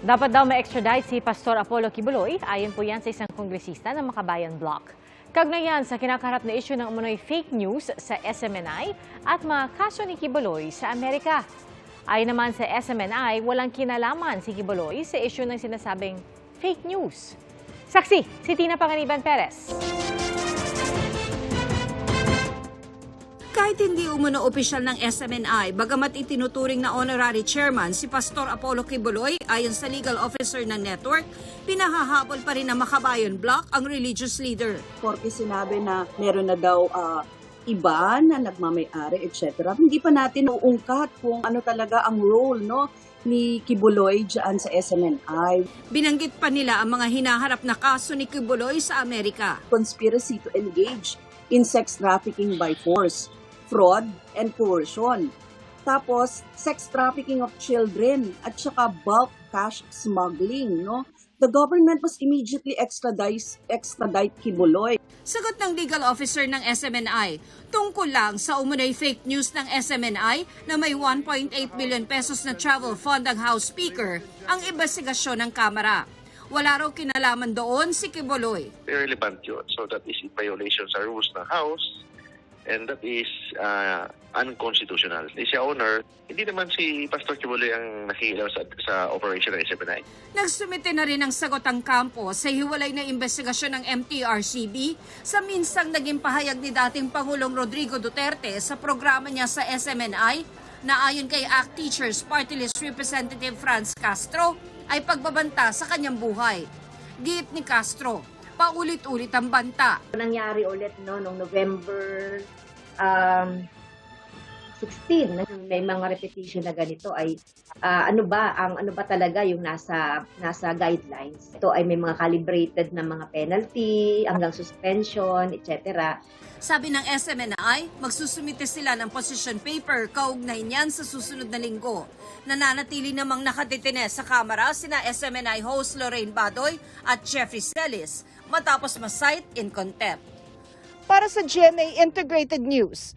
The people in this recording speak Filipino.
Dapat daw ma-extradite si Pastor Apollo Kibuloy, ayon po yan sa isang kongresista ng Makabayan Block. Kagnayan sa kinakaharap na issue ng umunoy fake news sa SMNI at mga kaso ni Kibuloy sa Amerika. Ayon naman sa SMNI, walang kinalaman si Kibuloy sa issue ng sinasabing fake news. Saksi, si Tina Panganiban Perez. Kahit hindi umano opisyal ng SMNI, bagamat itinuturing na honorary chairman si Pastor Apollo Kibuloy ayon sa legal officer ng network, pinahahabol pa rin ng Makabayan Block ang religious leader. Porque sinabi na meron na daw ah, iba na nagmamayari, etc. Hindi pa natin uungkat kung ano talaga ang role no ni Kibuloy dyan sa SMNI. Binanggit pa nila ang mga hinaharap na kaso ni Kibuloy sa Amerika. Conspiracy to engage in sex trafficking by force, fraud, and coercion. Tapos, sex trafficking of children at saka bulk cash smuggling, no? The government must immediately extradite, extradite Kibuloy. Sagot ng legal officer ng SMNI, tungkol lang sa umunoy fake news ng SMNI na may 1.8 billion pesos na travel fund ang House Speaker ang investigasyon ng Kamara. Wala raw kinalaman doon si Kibuloy. irrelevant yun. So that is in violation sa rules ng House and that is uh, unconstitutional. Di siya owner, hindi naman si Pastor Kibuloy ang nakikilaw sa, sa operation ng SMNI. Nagsumite na rin ng sagot ang kampo sa hiwalay na investigasyon ng MTRCB sa minsang naging pahayag ni dating Pangulong Rodrigo Duterte sa programa niya sa SMNI na ayon kay ACT Teachers Party List Representative Franz Castro ay pagbabanta sa kanyang buhay. Giit ni Castro, paulit-ulit ang banta. nangyari ulit no nung November um, 16 na may mga repetition na ganito ay ah, ano ba ang ano ba talaga yung nasa nasa guidelines ito ay may mga calibrated na mga penalty hanggang suspension etc Sabi ng SMNI, magsusumite sila ng position paper kaugnay niyan sa susunod na linggo. Nananatili namang nakadetine sa kamera sina SMNI host Lorraine Badoy at Jeffrey Celis matapos ma-cite in contempt. Para sa GMA Integrated News,